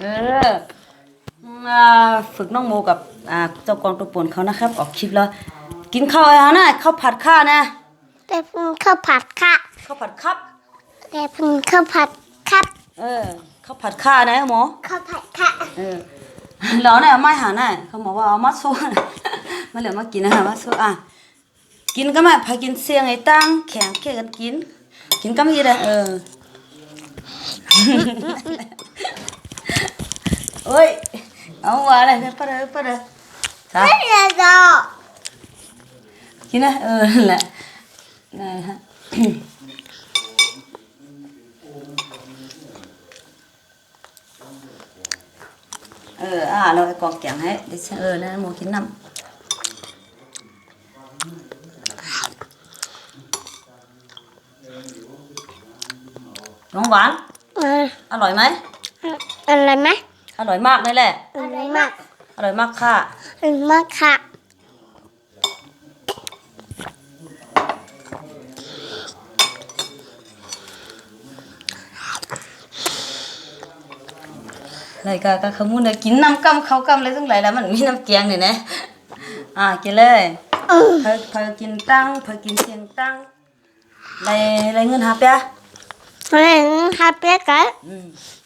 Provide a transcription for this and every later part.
เอออ่าฝึกน้องโมกับอ่าเจ้ากองตัวป่วนเขานะครับ ออกคลิปแล้ว กินข้าวอะไรนะข้าวผัดข้านะแต่เพิ่งข้าวผัดค่ะข้าวผัดครับแต่เพิ่งข้าวผัดครับ เออข้าวผัดข้านะหมอข้าวผัดค่ะเออเราเนี่ยเอาไม้หาหน่อยเขาบอกว่าเอามาสู้มาเหลือมากินนะฮะมาสู้อะกินก็ไม่พากินเสียงไอ้ตั้งแข็งแค่กันกิน กินก็ไม่ได้เออ เอ้ยเอาว่าอะไรเนี่ยปะเด้อปะเด้อค่ะไม่ได้ด อกกินนะเออนั่นแหละนั่นฮะเอออ่าเราไปกรอกแกงให้เดี๋ยวฉันเออนะโมกินน้ำน้องหวานเอออร่อยไหมอะไรไหมอร่อยมากเลยแหละอะไรมากอร่อยมากค่ะ อร่อยมากค่ะ อะไรก็ก็ขมุนเลยกินน้ำกำเขากำอะไรทั้งหลายแล้วมันมีน้ำเกียงเนี่ยนะ อ่ากินเลยเออเพอเพอกินตั้งเพอกินเสียงตั้งไรไรเงินหาเปียอะไรฮับเปี้ยกันอืมเออเนี่ยก็เออมันได้มันทำกล้องแล้วนะทำตาโอ้ยอย่าเบียดกาจังจ้ากินแหละเฮ้ยน้ำก๊อกก๊อกก๊อกไว้ไหนโอ้ยแหละก็ยาวยาวก็มันก็จักแทงเอออะหมูนากินดิฮะนั่นอืมอ่ามันสวยๆด้วยนะมันหังดีๆเล่าเล่าอะกล่องก็เล่าเล่านังดีๆเออนั่นนี่กินอะหม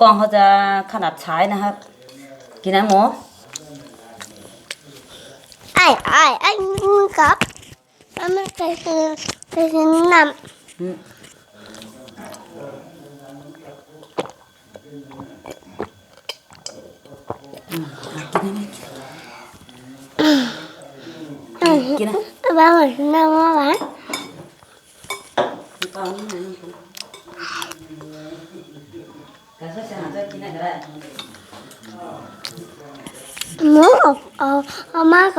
กองเขาจะขนาดใช้นะครับกินนะหมูไอ้ไอ้ไอ้มึงกับแล้วมันไปซื้อไปซื้อน้ อืมอืมอะกินนะำอืมกินนะบ้าเหมือนน้ำว่าหวานกินก่อนนี่หน่อยนึงกระเช้าจะกินอะไรก็ได้ หมูเอาเอาเอามาเ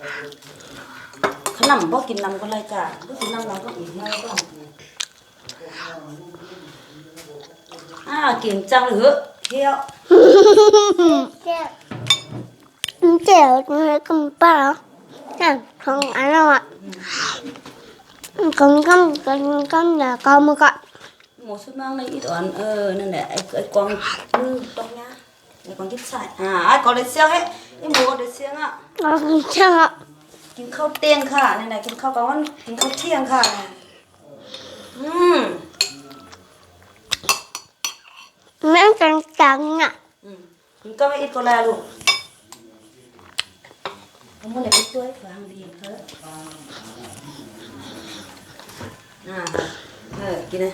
ขากับเอาเอามากวักนะหมูเขากวักมาเป็นเขากับมากินได้พอกินเชียงใต้ก่อนเชียงใต้หมูดีแหละขนมบ่กินน้ำก็เลยจ้ะบ่กินน้ำเราก็อีกไม่ก็อ่ากินจังหรือเที่ยวเจ้าเจ้าเนี่ยกับป้านั่นของอันนั้นอะ con con con con là con một con หมูชุดมากในอีตอนเออนั่นแหละไอ้ ไอ้กองมือตรงเนี้ยไอ้กองยิบใส่อ่าไอ้กองเด็ดเสียงให้ไอ้หมูเด็ดเสียงอะ nó chẳng ạ กินข้าวเตียงค่ะนี่นๆกินข้าวกลางวันกินข้าวเที่ยงค่ะอืม nó chẳng chẳng ạ อืมมันก็ไม่อิดก็แล้วลูกเอามือไหนไปช่วยฟังดีเถอะอ่าเออกินนะ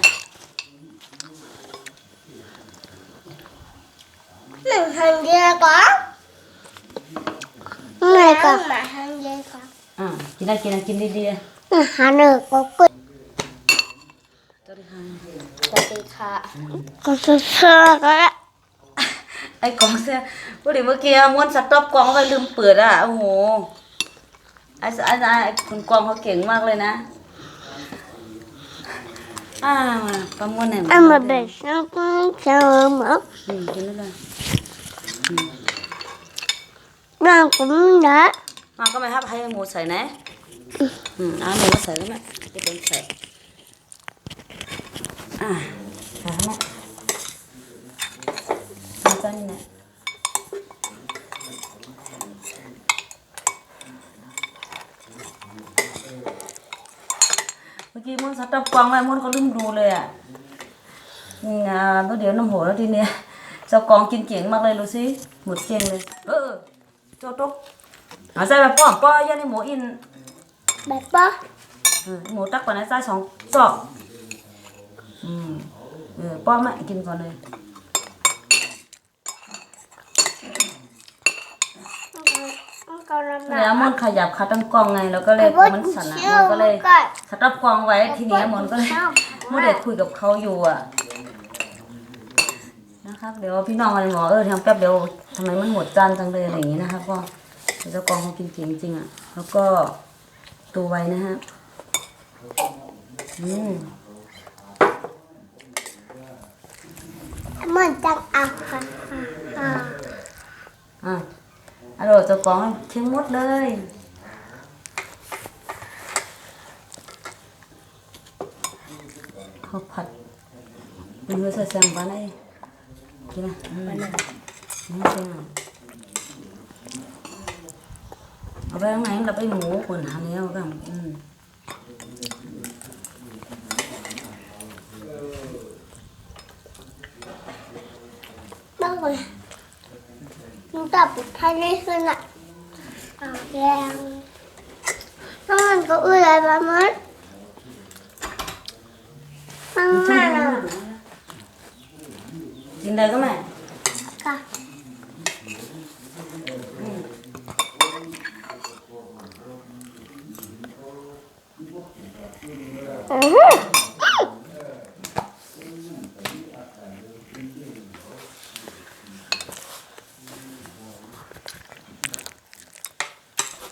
mình hàng dê có này có mà hàng dê có อ่ากินได้กินได้กินดีๆ hàng nữa có quýt สวัสดีค่ะสวัสดีค่ะ có sơ sơ có đấy ไอ้กล่องเสื้อพูดถึงเมื่อกี้ม้วนสต็อปกล่องเอาไปลืมเปิดอะโอ้โหไอ้ไอ้ไอ้คุณกล่องเขาเก่งมากเลยนะอ่าประมวลหน่อย em mà để nó cũng chờ mở อืมกินได้เลย nó cũng đã มาก็ไม่ครับให้หมูใส่นะ อืมเอาหมูมาใส่แล้วแม่จะเป็นใส่ อ่าใส่แล้วแม่ทำจ้านี่นะกี้มันสต๊อปกวางไว้มันก็ลืมดูเลยอะอืมอ่าเดี๋ยวน้ำหัวแล้วทีเนี้ยเจ้ากองกินเก่งมากเลยรู้สิหมดเก่งเลยเอ อเจ้าตกเอาใส่แบบป้อมป้อยันนี่หมูอินแบบปะเออหมูตักก่อนนะใส่สองซอกอืมเออป้อมอะกินก่อนเลยมันก็ลำบาแล้วกมันขยับขาตั้งกล้องไงแล้วก็เลยพอมันสั่นอะมันก็เลยสต๊อปกวางไว้ทีเนี้ยมันก็เลยไม่ได้คุยกับเขาอยู่อะนะครับเดี๋ยวพี่น้องมาเลยหมอเออทำแป๊บเดียว ทำไมมันหมดจานจังเลยอะไรอย่างนี้นะครับก็เดี๋ยวเจ้ากองเขากินเก่งจริงอะ แล้วก็ตัวไวนะฮะอืมมันจังอะค่ะอะอะอร่อยเจ้ากองเค็มหมดเลยข้าวผัดเป็นเนื้อใส่แซงบ้านไอ้กินนะอืมนี่ใช่ไหมเอาไปข้างในเราไปหมูคน หาแล้วกันอืมบ้างเลยมันจับไทยได้ขึ้นอะอะแรงถ้ามันก็อื้ออะไรประมาณมันมาอะ กินได้ก็ไหม ค่ะ อือหือ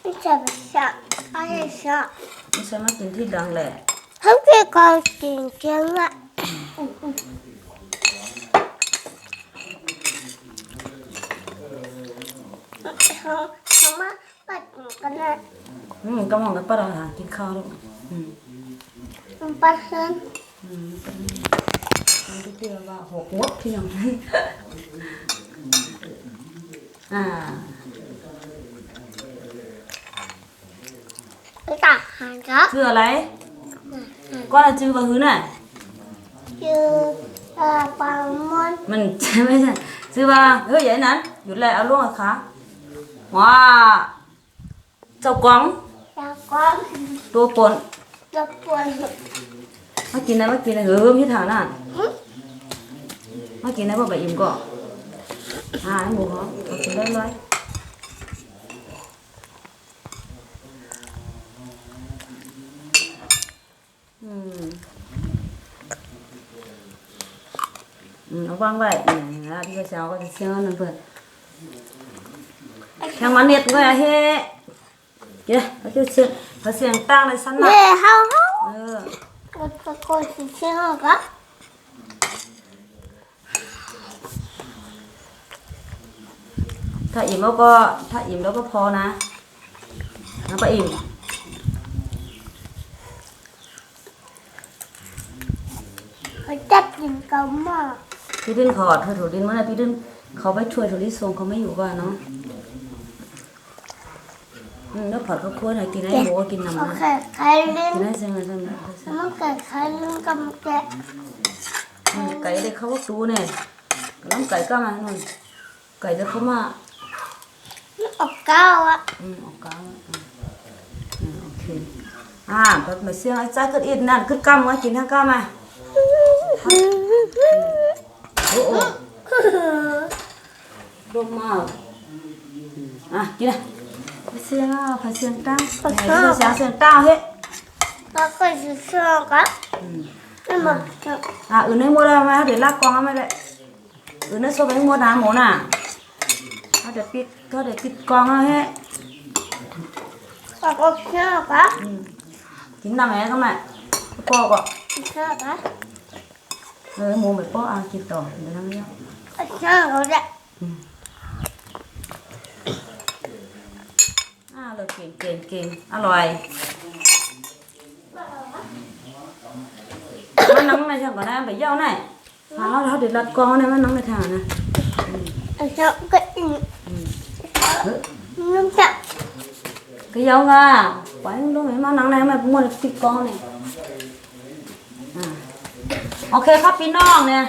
ไม่ใช่ไม่ใช่ไม่ใช่ไม่ใช่มากินที่ดังแหล อันปัดเส้นมันก็เรียกว่าหกวัดพี่น้องอ่าตัาหางครับคืออะไรก็จื้อว่าหื้อน่ะจื้อปลาหมอนมันไม่ใช่ซื้อว่าเฮ้ยใหญ่นั้นหยุดเลยเอาล่วงอะคะว้าเจ้ากองเจ้ากองตัวปน จะปวดมากินได้มากินได้เออพี่ฐานน่ะมากินได้บ่ไปอิ่มก็อ่าไอ้หมูหอมเอากินได้เลยอืมอืมเอาวางไว้อืมแล้วพี่ก็จะเอาก็จะเชื่อนั่นเพื่อนแข่งมันเน็ตก็อย่าเฮ้เดี๋ยวเขาจะเสีย เขาเสียงตั้งเลยสั้นนะเฮาเฮาเออก็ตะโกนเสียงครับถ้าอิ่มแล้วก็ถ้าอิ่มแล้วก็พอนะแล้วก็อิ่มเขาจับกินกันมากพี่ดินขอเธอถูดินเมื่อไหร่พี่ดินเขาไปช่วยถูดินทรงเขาไม่อยู่บ้านเนาะ แล้วผัดข้าวคั่วหน่อยกินให้หมูก็กินน้ำโอนะเคใครเล่นกินให้เสียงอะไรเสียงอะไรเสียงมันเกิดใครเล่นกับแกะอืมไก่ได้เขาก็ดูเนี่ยน้ำไก่ก็มาหน่อยไก่จะเข้ามาออกก้าวอะอืมออกกลางอะอืมโอเคอ่าแบบมาเสียงไอ้จ้าก็อินนั่นขึ้นกำมากินทั้งกำมาโอ้โหรวมมากอะกินเลยไปเสียงอะไปเสียงตั้งไปเสียงเสียงตั้งเฮ้แล้วก็จะเชื่อครับนั่นมันจะอะอื่นให้หมดแล้วไหมเดี๋ยวลากกองเอาไหมเลยอื่นให้โซ่ไปหมดนะ หมูน่ะเอาเดี๋ยวปิดก็เดี๋ยวปิดกองเอาเฮ้แล้วก็เชื่อครับกินน้ำแม่ก็ไหมปอก็เชื่อครับเออหมูไม่ปออะกินต่อเดี๋ยวนั่งเนี้ย เชื่อเขาจะ อะเลยเก่งเก่งเก่งอร่อยมันน้องในช่างก่อนนะไปเย้าหน่อยหาเราเราเดี๋ยวรัดกองเนี่ยมันน้องในทางนะเชื่อก็อีกน้ำจับ cái dấu nga quán lúc ấy mà nắng này mà mua được thịt con này อ่าโอเคครับพี่น้องเนี่ย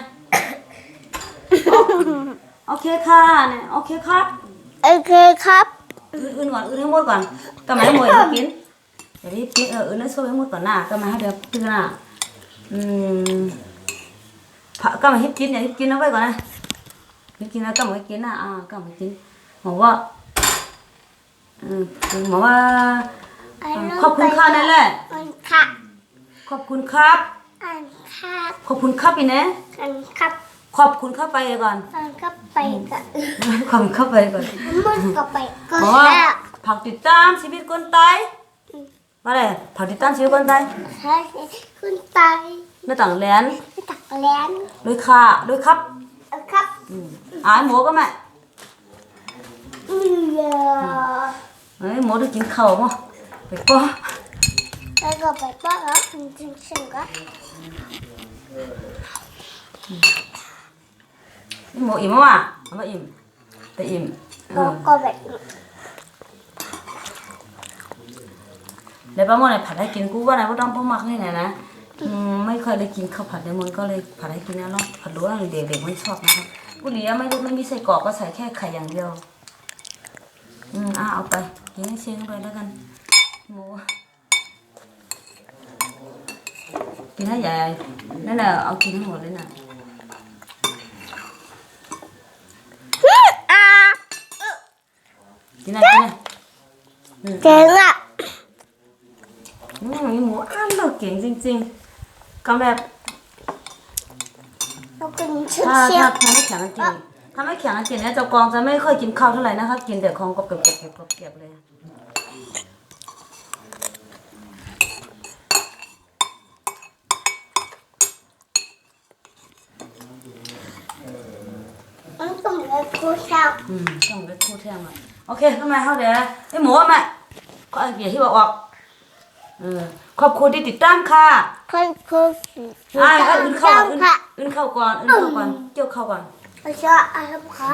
โอเคค่ะเนี่ยโอเคครับ โอเคครับ อื่นก่อนอื่นให้หมดก่อนก็มาให้หมดกินเดี๋ยวนี้กินเอออื่นให้ช่วยให้หมดก่อนหน้าก็มาให้เดี๋ยวพี่หน้าอืมผักก็มาให้กินอย่าให้กินเอาไว้ก่อนนะให้กินแล้วก็มาให้กินนะอ่าก็มาให้กินหมอว่าอืมหมอว่าขอบคุณค่ะนั่นแหละอันค่ะขอบคุณครับอันครับขอบคุณครับอีกนะอันครับ ขอบคุณเข้าไปก่อนอันก็ไปกันขอบคุณเข้าไปก่อนมันก็ไปก็เพราะว่าแล้วผักติดตามชีวิตคนตายมาเลยผักติดตามชีวิตคนตายให้ขึ้นไปในต่างแลนไปตักแล้นโดยค่ะโดยครับเอาครับอืมอ่านหมูก็แม่อือเยอะเฮ้ยหมูได้กินข้าวมั้งไปก็แล้วก็ไปป้อนแล้วจริงๆฉันก็ หมูอิ่มมั้งวะเอามาอิ่มแต่อิ่มเอก็อก็แบบเดี๋ยวป้าโมเนี่ยผัดให้กินกูว่าไหนว่าต้องพ่อมักนี่ไหนนะอืมไม่เคยได้กินข้าวผัดในมันก็เลยผัดให้กินนะเนาะผัดรู้ว่าเด็กๆมันชอบนะครับกูเลี้ยไม่รู้ไม่มีใส่กรอกก็ใส่แค่ไข่อย่างเดียว อืมอะเอาไปกินให้เชียงไปแล้วกันหมูกินให้ใหญ่นั่นแหละเอากินให้หมดเลยน่ะ อ่า กินนะกินนะเจ๋งอะอืมมีหมูอ้าวเราเก่งจริง ๆ ก็แบบเราเป็นชื่อถ้าเชียถ้าวถ้าไม่แข็งจริงถ้าไม่แข็งจริงเนี่ยเจ้ากองจะไม่ค่อยกินข้าวเท่าไหร่นะคะ กินแต่ของกรอบๆกรอบๆเก็บๆเลย มันต้องเลยครูเช้าอืมต้องไปคู่เที่ยงอะโอเคทำไมเขาเดี๋ยวไอ้หมูอะแม่ก็เอาเกี่ยวที่บอกออกเออขอบคุณที่ติดตามค่ะคนครูอ่าก็อื่นเข้าก่อนอื่นค่ะอื่นเข้าก่อนอื่นเข้าก่อนเกี่ยวเข้าก่อนไม่ชอบอะไรคะ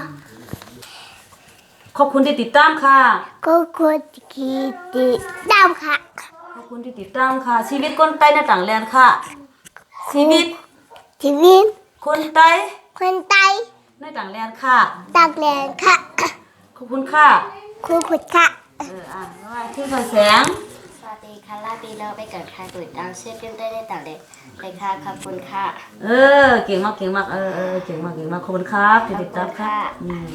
ขอบคุณที่ติดตามค่ะก็ควรคิดติดตามค่ะขอบคุณที่ติดตามค่ะ ชีวิตคนไต้ในต่างแดนค่ะ ชีวิตชีวิตคนไต้คนไทย ในต่างแดนค่ะ ตักแรงค่ะขอบคุณค่ะ ครูขุดค่ะ เออ อะบ๊ายบายชื่อพลแสง สวัสดีค่ะลาปีน้องไปเกิดใครตื่นดาวเชื่อเพียงได้ได้ต่างเด็กเลยค่ะขอบคุณค่ะ เออ เก่งมาก เก่งมาก เออเออเก่งมาก เก่งมาก ขอบคุณครับที่ติดตามครับขอบคุณค่ะอืม